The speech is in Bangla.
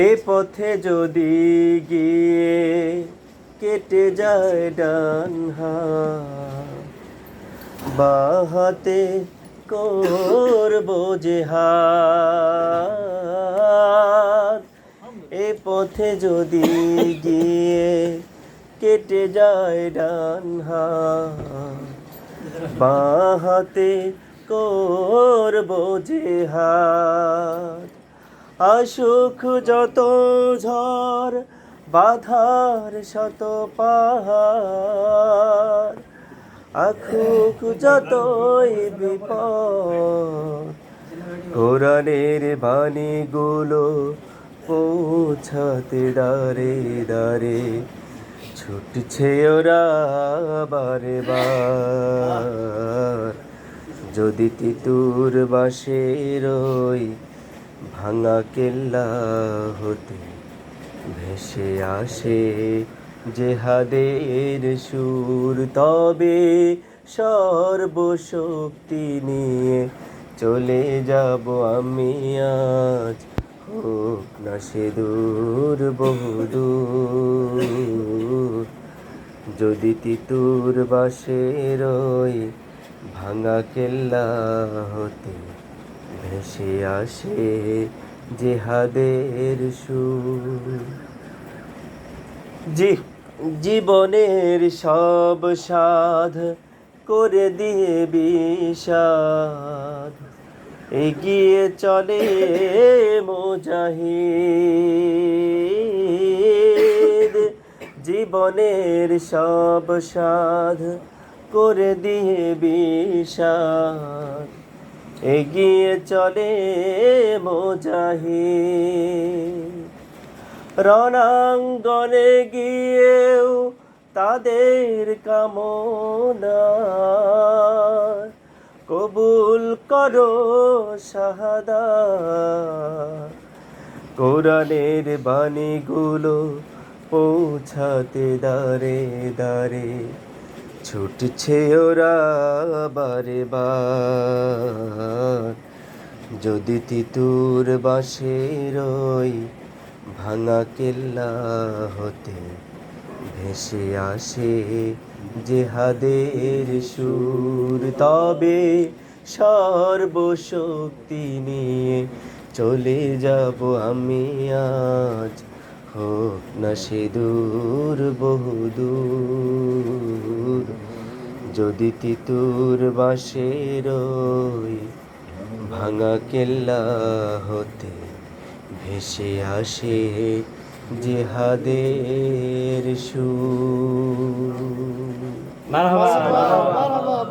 এ পথে যদি গিয়ে কেটে যায় ডান হাত বাহাতে করব যে এ পথে যদি গিয়ে কেটে যায় ডান হাত বাহাতে করব হাত। আসুক যত ঝড়, বাধার শত পাহাড়। আখুক যতই বিপদ কোরআনের বাণীগুলো পৌঁছাতে দাঁড়ে দাঁড়ে ছুটছে ওরা বারে বার। যদি তিতুর বাসের ওই ভাঙা কেল্লা হতে ভেসে আসে জেহাদের সুর, তবে সর্বশক্তি নিয়ে চলে যাব আমি আজ। হোক না সে দূর বহুদূর যদি তিতুর বাসের ওই ভাঙা কেল্লা হতে ভেসে আসে জেহাদের সুর। জি, জীবনের সব সাধ করে দিয়ে বিষাদ। এগিয়ে চলে মোজাহিদ। জীবনের সব সাধ করে দিয়ে বিষাদ। এগিয়ে চলে মোজাহি রণাঙ্গনে গিয়েও তাদের কামনা। কবুল করো শাহাদা। কোরআনের বাণীগুলো পৌঁছাতে দাঁড়ে দাঁড়ে ছুটছে ওরা বারে বার। যদি তিতুর বাসের ওই ভাঙা কেল্লা হতে, ভেসে আসে জেহাদের সুর। তবে সর্বশক্তি নিয়ে চলে যাব আমি আজ। হোক না সে দূর, বহুদূর। যদি তিতুর বাঁশের ওই ভাঙা কেল্লা হতে ভেসে আসে জেহাদের সুর। মারহাবা।